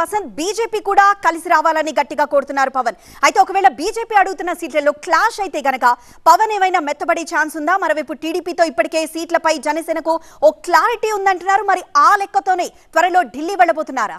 Vasant BJP కూడా కలిసి రావాలని గట్టిగా కోరుతున్నారు పవన్. అయితే ఒకవేళ బీజేపీ అడుగుతున్న సీట్లలో క్లాష్ అయితే గనక పవన్ ఏమైనా మెత్తబడే ఛాన్స్ ఉందా? మరోవైపు టీడీపీతో ఇప్పటికే సీట్లపై జనసేనకు ఓ క్లారిటీ ఉందంటున్నారు. మరి ఆ లెక్కతోనే త్వరలో ఢిల్లీ వెళ్ళబోతున్నారా?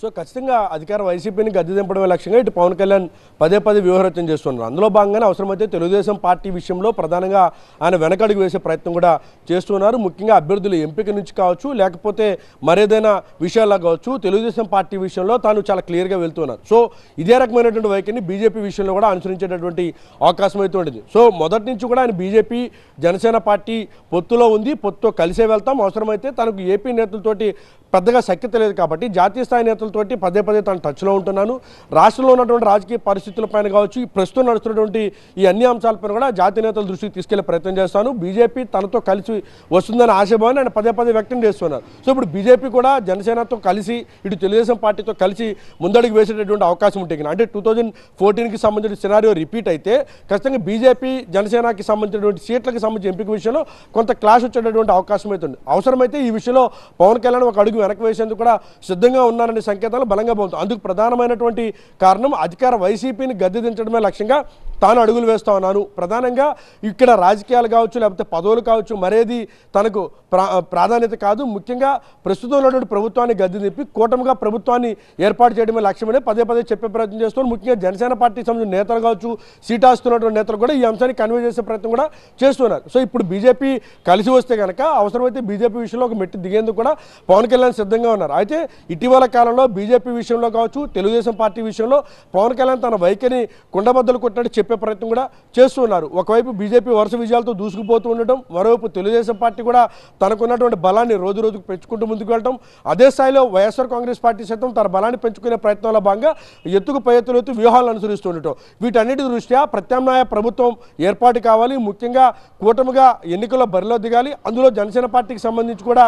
సో ఖచ్చితంగా అధికార వైసీపీని గద్దె దింపడమే లక్ష్యంగా ఇటు పవన్ కళ్యాణ్ పదే పదే వ్యూహరచన చేస్తున్నారు. అందులో భాగంగానే అవసరమైతే తెలుగుదేశం పార్టీ విషయంలో ప్రధానంగా ఆయన వెనకడుగు వేసే ప్రయత్నం కూడా చేస్తున్నారు. ముఖ్యంగా అభ్యర్థుల ఎంపిక నుంచి కావచ్చు లేకపోతే మరేదైనా విషయాల్లో కావచ్చు తెలుగుదేశం పార్టీ విషయంలో తాను చాలా క్లియర్గా వెళ్తున్నారు. సో ఇదే రకమైనటువంటి వైఖరిని బీజేపీ విషయంలో కూడా అనుసరించేటటువంటి అవకాశం అయితే ఉండేది. సో మొదటి నుంచి కూడా ఆయన బీజేపీ జనసేన పార్టీ పొత్తులో ఉంది. పొత్తుతో కలిసే వెళ్తాం. అవసరమైతే తనకు ఏపీ నేతలతోటి పెద్దగా సఖ్యత లేదు కాబట్టి జాతీయ స్థాయి నేతలతోటి పదే పదే తను టచ్లో ఉంటున్నాను. రాష్ట్రంలో ఉన్నటువంటి రాజకీయ పరిస్థితులపైన కావచ్చు ఈ ప్రస్తుతం నడుస్తున్నటువంటి ఈ అన్ని అంశాలపైన కూడా జాతీయ నేతల దృష్టికి తీసుకెళ్ళే ప్రయత్నం చేస్తాను. బీజేపీ తనతో కలిసి వస్తుందని ఆశాభావాన్ని ఆయన పదే పదే వ్యక్తం చేస్తున్నారు. సో ఇప్పుడు బీజేపీ కూడా జనసేనతో కలిసి ఇటు తెలుగుదేశం పార్టీతో కలిసి ముందడుగు వేసేటటువంటి అవకాశం ఉంటుంది అంటే టూ థౌజండ్ ఫోర్టీన్కి సంబంధించిన సినారియో రిపీట్ అయితే ఖచ్చితంగా బీజేపీ జనసేనకి సంబంధించినటువంటి సీట్లకు సంబంధించిన ఎంపిక విషయంలో కొంత క్లాష్ వచ్చేటటువంటి అవకాశం అయితే ఉంది. అవసరమైతే ఈ విషయంలో పవన్ కళ్యాణ్ ఒక అడుగు వెనక్కి వేసేందుకు కూడా సిద్ధంగా ఉన్నారనే సంకేతాలు బలంగా పోతుంది అందుకు ప్రధానమైనటువంటి కారణం అధికార వైసీపీని గద్దె దించడమే లక్ష్యంగా తాను అడుగులు వేస్తా ఉన్నాను. ప్రధానంగా ఇక్కడ రాజకీయాలు కావచ్చు లేకపోతే పదవులు కావచ్చు మరేది తనకు ప్రా ప్రాధాన్యత కాదు. ముఖ్యంగా ప్రస్తుతం ఉన్నటువంటి ప్రభుత్వాన్ని గద్దె దింపి కూటమిగా ప్రభుత్వాన్ని ఏర్పాటు చేయడమే లక్ష్యమని పదే పదే చెప్పే ప్రయత్నం చేస్తూ ముఖ్యంగా జనసేన పార్టీ సంబంధించిన నేతలు కావచ్చు సీటాస్తున్నటువంటి నేతలు కూడా ఈ అంశాన్ని కన్వే చేసే ప్రయత్నం కూడా చేస్తున్నారు. సో ఇప్పుడు బీజేపీ కలిసి వస్తే కనుక అవసరమైతే బీజేపీ విషయంలో ఒక మెట్టి దిగేందుకు కూడా పవన్ కళ్యాణ్ సిద్ధంగా ఉన్నారు. అయితే ఇటీవల కాలంలో బీజేపీ విషయంలో కావచ్చు తెలుగుదేశం పార్టీ విషయంలో పవన్ కళ్యాణ్ తన వైఖరిని కుండబద్దలు కొట్టినట్టు చెప్పే ప్రయత్నం కూడా చేస్తున్నారు ఒకవైపు బీజేపీ వరుస విజయాలతో దూసుకుపోతూ ఉండటం మరోవైపు తెలుగుదేశం పార్టీ కూడా తనకున్నటువంటి బలాన్ని రోజు రోజుకు పెంచుకుంటూ ముందుకు వెళ్ళటం అదే స్థాయిలో వైఎస్ఆర్ కాంగ్రెస్ పార్టీ సైతం తన బలాన్ని పెంచుకునే ప్రయత్నంలో భాగంగా ఎత్తుకు పై ఎత్తులు ఎత్తు వ్యూహాలను అనుసరిస్తూ ఉండటం. వీటన్నిటి దృష్ట్యా ప్రత్యామ్నాయ ప్రభుత్వం ఏర్పాటు కావాలి. ముఖ్యంగా కూటమిగా ఎన్నికల్లో బరిలో దిగాలి. అందులో జనసేన పార్టీకి సంబంధించి కూడా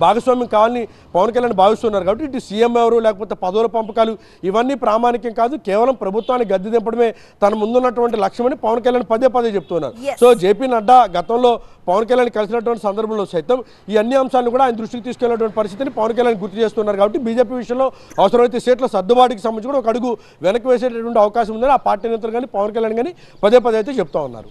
భాగస్వామ్యం కావాలని పవన్ కళ్యాణ్ భావిస్తున్నారు కాబట్టి ఇటు సీఎం ఎవరు లేకపోతే పదవుల పంపకాలు ఇవన్నీ ప్రామాణికం కాదు కేవలం ప్రభుత్వాన్ని గద్దె దింపడమే తన ముందున్నటువంటి లక్ష్యమని పవన్ కళ్యాణ్ పదే పదే చెప్తున్నారు. సో జేపీ నడ్డా గతంలో పవన్ కళ్యాణ్ కలిసినటువంటి సందర్భంలో సైతం ఈ అన్ని అంశాలను కూడా ఆయన దృష్టికి తీసుకెళ్ళినటువంటి పరిస్థితిని పవన్ కళ్యాణ్ గుర్తు చేస్తున్నారు కాబట్టి బీజేపీ విషయంలో అవసరమైతే సీట్ల సర్దుబాటుకి సంబంధించి కూడా ఒక అడుగు వెనక్కి వేసేటటువంటి అవకాశం ఉందని ఆ పార్టీ నేతలు కానీ పవన్ కళ్యాణ్ కానీ పదే పదే అయితే చెప్తా ఉన్నారు